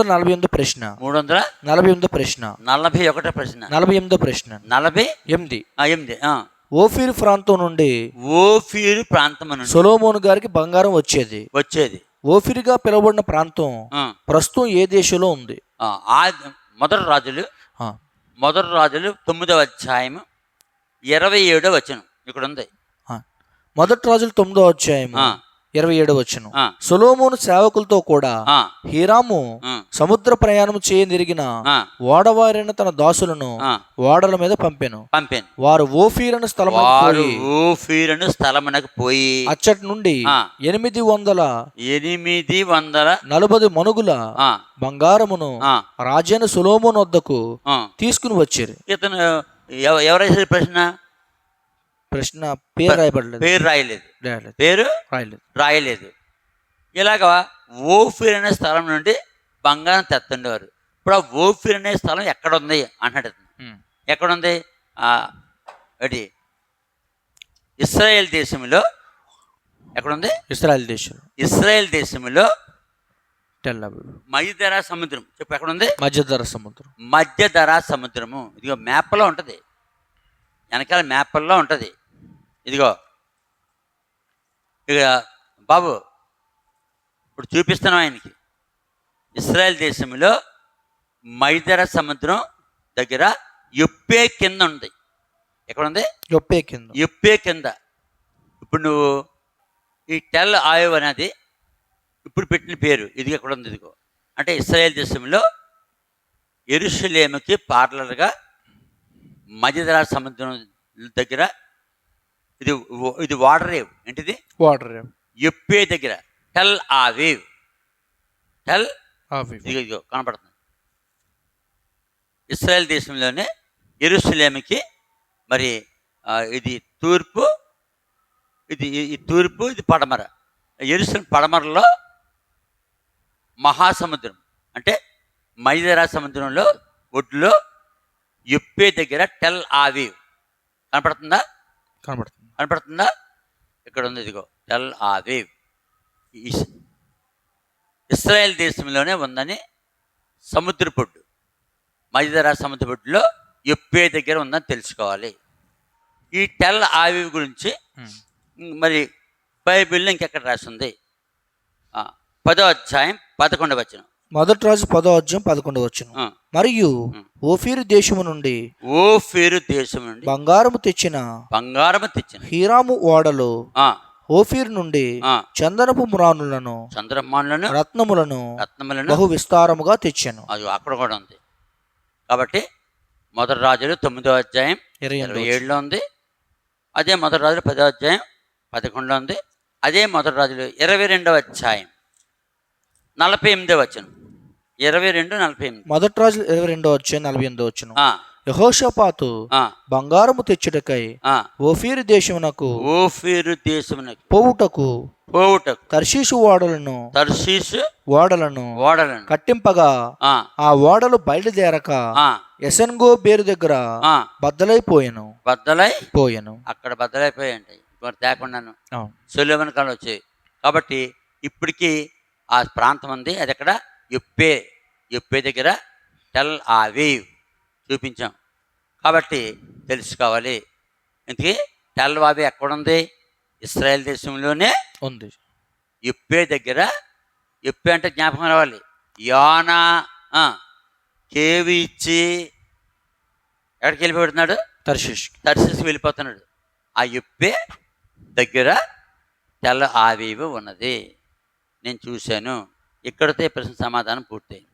వందల నలభై ఎనిమిదో ప్రశ్న. మూడు వందల నలభై ఎనిమిదో ప్రశ్న. నలభై ఒకటో ప్రశ్న. నలభై ఎనిమిదో ప్రశ్న. నలభై ఎనిమిది. ఆ, ఎనిమిది ఆ. ఓఫీర్ ప్రాంతం నుండి ఓఫీరు ప్రాంతం అని సొలోమోను గారికి బంగారం వచ్చేది. వచ్చేది. ఓఫీర్గా పిలువబడిన ప్రాంతం ప్రస్తుతం ఏ దేశంలో ఉంది? మొదటి రాజులు మొదటి రాజులు తొమ్మిదవ అధ్యాయం ఇరవై ఏడో వచనం. ఇక్కడ ఉంది. మొదటి రోజులు తొమ్మిదో అధ్యాయము. ఆ, ఇరవై ఏడో వచ్చును సొలోమోను సేవకులతో కూడా హీరాము సముద్ర ప్రయాణం చేయనిరిగిన ఓడవారైన తన దాసులను ఓడల మీద పంపెను. పంపాను. వారు ఓఫీర్ అనే స్థలం ఓఫీరును స్థలమునకు పోయి అచ్చటి నుండి. ఎనిమిది వందల ఎనిమిది వందల నలభై మనుగుల బంగారమును రాజైన సొలోమోను వద్దకు. తీసుకుని వచ్చారు. ఇతను ఎవ- ఎవరైతే ప్రశ్న? ప్రశ్న పేరు రాయబడలేదు. పేరు రాయలేదు. పేరు రాయలేదు. రాయలేదు. ఇలాగా ఓఫీర్ అనే స్థలం నుండి బంగారం తెత్తుండేవారు. ఇప్పుడు ఆ ఓఫీర్ అనే స్థలం ఎక్కడ ఉంది. ఉమ్. ఎక్కడుంది? ఏంటి? ఇస్రాయేల్ దేశంలో ఎక్కడుంది? ఇస్రాయల్ దేశం. ఇస్రాయేల్ దేశంలో. మధ్యధరా సముద్రం. చెప్పు ఎక్కడుంది? మధ్యధర సముద్రం. మధ్యధరా సముద్రము. ఇదిగో మ్యాప్లో ఉంటుంది. వెనకాల మ్యాప్ల్లో ఉంటుంది. ఇదిగో. ఇక బాబు ఇప్పుడు చూపిస్తున్నాం ఆయనకి. ఇస్రాయెల్ దేశంలో మైదర సముద్రం దగ్గర ఎప్పే కింద ఉంది ఎక్కడ ఉంది యొప్పే కింద. ఎప్పే కింద. ఇప్పుడు నువ్వు ఈ టెల్ ఆయవ్ అనేది ఇప్పుడు పెట్టిన పేరు. ఇది ఎక్కడ ఉంది ఇదిగో. అంటే ఇస్రాయేల్ దేశంలో ఎరుషలేముకి పార్లర్గా మధ్యధరా సముద్రం దగ్గర ఇది ఇది వాటర్ రేవ్ ఏంటిది? వాటర్ ఎప్పే దగ్గర? టెల్ ఆవేవ్ టెల్ అవివ్. ఇదిగో ఇదిగో కనపడుతుంది. ఇస్రాయెల్ దేశంలోనే ఎరుసలేమికి మరి ఆ, ఇది తూర్పు ఇది ఈ తూర్పు ఇది పడమర. ఎరుసలేం పడమరలో మహాసముద్రం అంటే మైదరా సముద్రంలో ఒడ్లో ఎప్పే దగ్గర? టెల్ ఆవీవ్ కనపడుతుందా? కనబడుతుంది? కనపడుతుందా ఇక్కడ ఉంది ఇదిగో. టెల్ ఆవీవ్. ఇస్- ఇస్రాయెల్ దేశంలోనే ఉందని సముద్రపొడ్డు మధ్యధరా సముద్రపొడ్డులో ఎప్పే దగ్గర ఉందని తెలుసుకోవాలి. ఈ టెల్ ఆవీవ్ గురించి. మరి బైబిల్లో ఇంకెక్కడ రాసింది? పదో అధ్యాయం పదకొండవ వచనం. మొదటి రోజు పదో అధ్యాయం పదకొండు వచ్చును మరియు. ఓఫీరు దేశము నుండి ఓ ఫేరు దేశం నుండి బంగారము తెచ్చిన బంగారము తెచ్చిన హీరాము ఓడలు ఓఫీర్ నుండి చందనపు మ్రానులను చంద్రమానులను రత్నములను రత్నములను బహు విస్తారముగా తెచ్చాను. అది అక్కడ కూడా ఉంది. కాబట్టి మొదటి రాజులు తొమ్మిదో అధ్యాయం ఇరవై ఏడులో ఉంది. అదే మొదటి రాజులు పదో అధ్యాయం పదకొండులో ఉంది. అదే మొదటి రాజులు ఇరవై రెండవ అధ్యాయం నలభై ఎనిమిదో వచనం. ఇరవై రెండు నలభై ఎనిమిది. మొదటి రోజు ఇరవై రెండో అధ్యాయం నలభై ఎనిమిదో వచ్చును. యహోషపాతు బంగారము తెచ్చుటకై. ఓఫీరు దేశమునకు ఓఫీరు దేశమునకు. పోవుటకు పోవుటకు. తర్షీసు ఓడలను తర్షీసు ఓడలను ఓడలను. కట్టింపగా ఆ, ఓడలు బయలుదేరక ఆ, ఎసన్గో బేరు దగ్గర బద్దలైపోయాను. బద్దలై పోయాను. అక్కడ బద్దలైపోయాయండి. మరి తేకుండాను. కాలం వచ్చాయి కాబట్టి ఇప్పటికీ ఆ ప్రాంతం ఉంది అది ఎక్కడ? ఎప్పే ఎప్పే దగ్గర టెల్ ఆవీవ్ చూపించాం. కాబట్టి తెలుసుకోవాలి ఇంతకీ టెల్ ఆవీ ఎక్కడుంది? ఇస్రాయెల్ దేశంలోనే ఉంది. ఎప్పే దగ్గర? ఎప్పే అంటే జ్ఞాపకం రావాలి. యానా కేవి ఇచ్చి ఎక్కడికి వెళ్ళిపోతున్నాడు? తర్షీష్ దర్శించి వెళ్ళిపోతున్నాడు. ఆ ఎప్పే దగ్గర తెల్ల ఆవేవి ఉన్నది. నేను చూశాను. ఇక్కడితో ప్రశ్న సమాధానం పూర్తయింది?